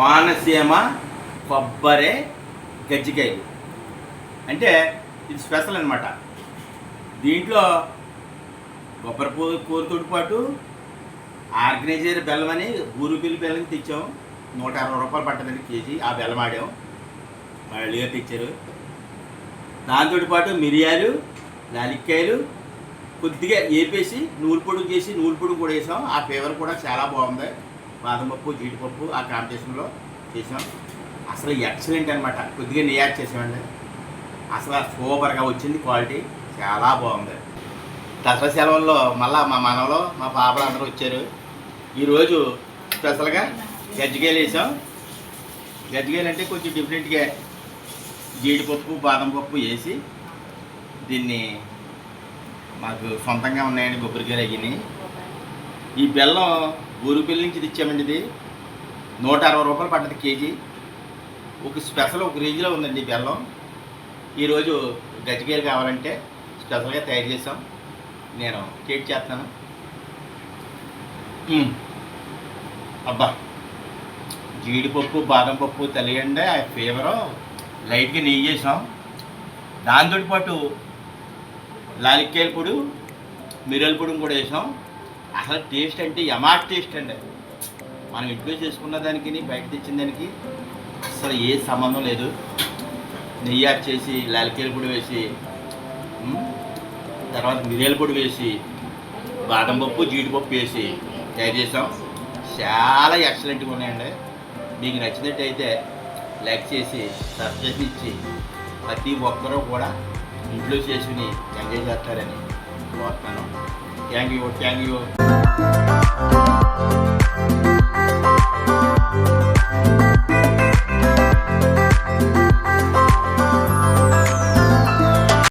కోనసీమ కొబ్బరి గజ్జికాయలు. అంటే ఇది స్పెషల్ అనమాట దీంట్లో కొబ్బరి పూ కూరతో పాటు ఆర్గనైజర్ బెల్లం అని ఊరుపిల్లి బెల్లం తెచ్చాం. నూట అరవై రూపాయలు పట్టదండి కేజీ. ఆ బెల్లం ఆడాం. మళ్ళీ తెచ్చారు. దాంతో పాటు మిరియాలు నాలిక్కాయలు కొద్దిగా వేపేసి నూలు పొడి చేసి నూలు పొడి కూడా వేసాం. ఆ ఫ్లేవర్ కూడా చాలా బాగుంది. బాదం పప్పు జీడిపప్పు ఆ కాంపిటీషన్లో చేసాం. అసలు ఎక్సలెంట్ అనమాట కొద్దిగా నెయ్యి యాడ్ చేసామండి అసలు సూపర్గా వచ్చింది క్వాలిటీ. చాలా బాగుంది. దసరా సెలవుల్లో మళ్ళా మా మనవలో మా పాపలు అందరూ వచ్చారు. ఈరోజు స్పెషల్గా గజ్జికాయలు వేసాం గజ్జికాయలు అంటే కొంచెం డిఫరెంట్గా జీడిపప్పు బాదం పప్పు వేసి దీన్ని మాకు సొంతంగా ఉన్నాయండి కొబ్బరికాయలు అయ్యినాయి ఈ బెల్లం ఊరుపల్లి నుంచి తెచ్చామండి ఇది. నూట అరవై రూపాయలు పడ్డది కేజీ. ఒక స్పెషల్ ఒక రేంజ్లో ఉందండి బెల్లం. ఈరోజు గజ్జికాయలు కావాలంటే స్పెషల్గా తయారు చేసాం నేను కేక్ చేస్తాను. అబ్బా! జీడిపప్పు బాదం పప్పు తెలియండి ఆ ఫేవరు లైట్గా నెయ్యి చేసాం దాంతో పాటు లాలిక్కాయల పొడి మిరియల పొడిని కూడా వేసాం. అసలు టేస్ట్ అంటే యమా టేస్ట్ అండి. మనం ఇంట్లో చేసుకున్న దానికి బయట తెచ్చిన దానికి అసలు ఏ సంబంధం లేదు. నెయ్యి యాడ్ చేసి లాలిక్కాయల పొడి వేసి తర్వాత మిరియాల పొడి వేసి బాదం పప్పు జీడిపప్పు వేసి తయారు చేసాం. చాలా ఎక్సలెంట్గా ఉన్నాయండి. మీకు నచ్చినట్టయితే లైక్ చేసి సబ్స్క్రైబ్ ఇచ్చి ప్రతి ఒక్కరూ కూడా ఇంట్లో చేసుకుని ఎంజాయ్ చేస్తారని కోరుతున్నాను. Thank you thank you